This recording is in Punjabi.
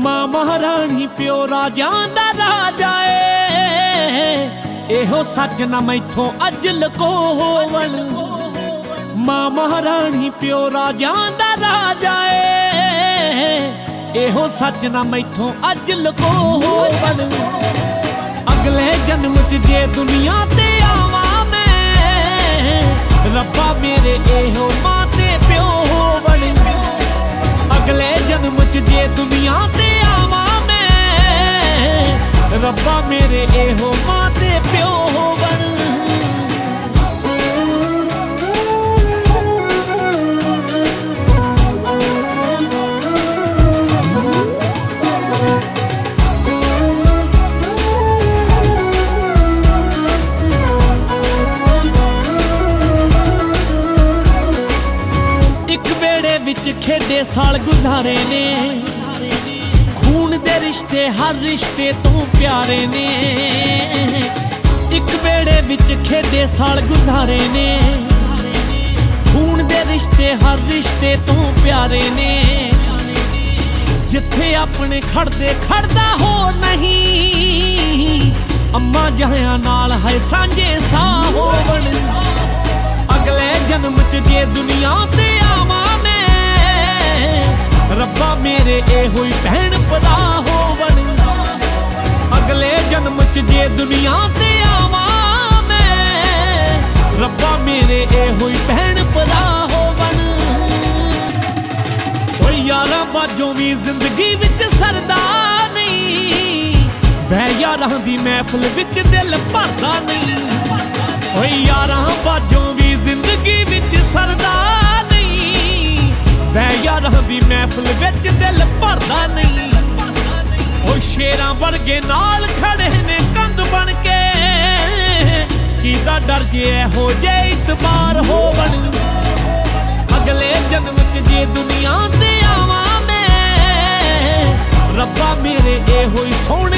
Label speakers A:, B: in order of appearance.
A: ਮਾਂ ਮਹਾਰਾਣੀ ਪਿਓ ਰਾਜਾਂ ਦਾ ਰਾਜਾ ਏ ਇਹੋ ਸੱਚ ਨਾ ਮੈਥੋਂ ਅੱਜ ਲਕੋਵਣ ਮਾਂ ਮਹਾਰਾਣੀ ਪਿਓ ਰਾਜਾਂ ਦਾ ਰਾਜਾ ਏ ਇਹੋ ਸੱਚ ਨਾ ਮੈਥੋਂ ਅੱਜ ਲਕੋਵਣ ਅਗਲੇ ਜਨਮ ਚ ਜੇ ਦੁਨੀਆ ਤੇ ਆਵਾਂ ਮੈਂ, ਰੱਬਾ ਮੇਰੇ ਇਹੋ ਮਾਂ ਮੇਰੇ ਇਹੋ ਮਾਂ ਤੇ ਪਿਓ ਬਣ। ਇੱਕ ਵੇੜੇ ਵਿੱਚ ਖੇਡੇ ਸਾਲ ਗੁਜ਼ਾਰੇ ਨੇ। ਦੇ ਰਿਸ਼ਤੇ, ਹਰ ਰਿਸ਼ਤੇ ਤੋਂ ਪਿਆਰੇ ਨੇ। ਇੱਕ ਵੇੜੇ ਵਿੱਚ ਖੇਡੇ ਸਾਲ ਗੁਜ਼ਾਰੇ ਨੇ। ਖੂਨ ਦੇ ਰਿਸ਼ਤੇ, ਹਰ ਰਿਸ਼ਤੇ ਤੋਂ ਪਿਆਰੇ ਨੇ। ਜਿੱਥੇ ਆਪਣੇ ਖੜਦੇ, ਖੜਦਾ ਹੋ ਨਹੀਂ। ਅੰਮਾ ਜਹਾਂ ਨਾਲ ਹੈ ਸਾਂਝੇ ਸਾਹ ਹੋਵਣ। ਅਗਲੇ ਜਨਮ ਚ ਜੇ ਦੁਨੀਆ ਤੇ ਆਵਾਂ ਮੈਂ, ਰੱਬਾ ਮੇਰੇ ਇਹੋ ਹੀ ਭੈਣ ਭਰਾ ਜਨਮ ਜੇ ਦੁਨੀਆ ਤੇ ਆਵਾਂ ਮੈਂ, ਰੱਬਾ ਮੇਰੇ ਇਹੋ ਹੀ ਭੈਣ ਭਰਾ ਹੋਵਣ। ਓਏ ਯਾਰਾਂ ਬਾਝੋਂ ਵੀ ਜ਼ਿੰਦਗੀ ਵਿੱਚ ਸਰਦਾ ਨਹੀਂ, ਬਹਿ ਯਾਰਾਂ ਦੀ ਮਹਿਫਲ ਵਿੱਚ ਦਿਲ ਭਰਦਾ ਨਹੀਂ। ਓਏ ਯਾਰਾਂ ਬਾਝੋਂ ਵੀ ਜ਼ਿੰਦਗੀ ਵਿੱਚ ਸਰਦਾ ਨਹੀਂ, ਬਹਿ ਯਾਰਾਂ ਦੀ ਮਹਿਫਲ ਵਿੱਚ ਦਿਲ ਭਰਦਾ ਨਹੀਂ। ਓ ਸ਼ੇਰਾਂ ਵਰਗੇ ਨਾਲ ਖੜੇ ਬਣ ਕੇ ਕੀਦਾ ਡਰ ਜੇ ਹੋ ਜੇ ਇਤਬਾਰ ਹੋ ਬਣ ਅਗਲੇ ਜਨਮ ਚ ਜੇ ਦੁਨੀਆ ਤੇ ਆਵਾਂ ਮੈਂ, ਰੱਬਾ ਮੇਰੇ ਇਹੋ ਹੀ ਸੋਹਣਾ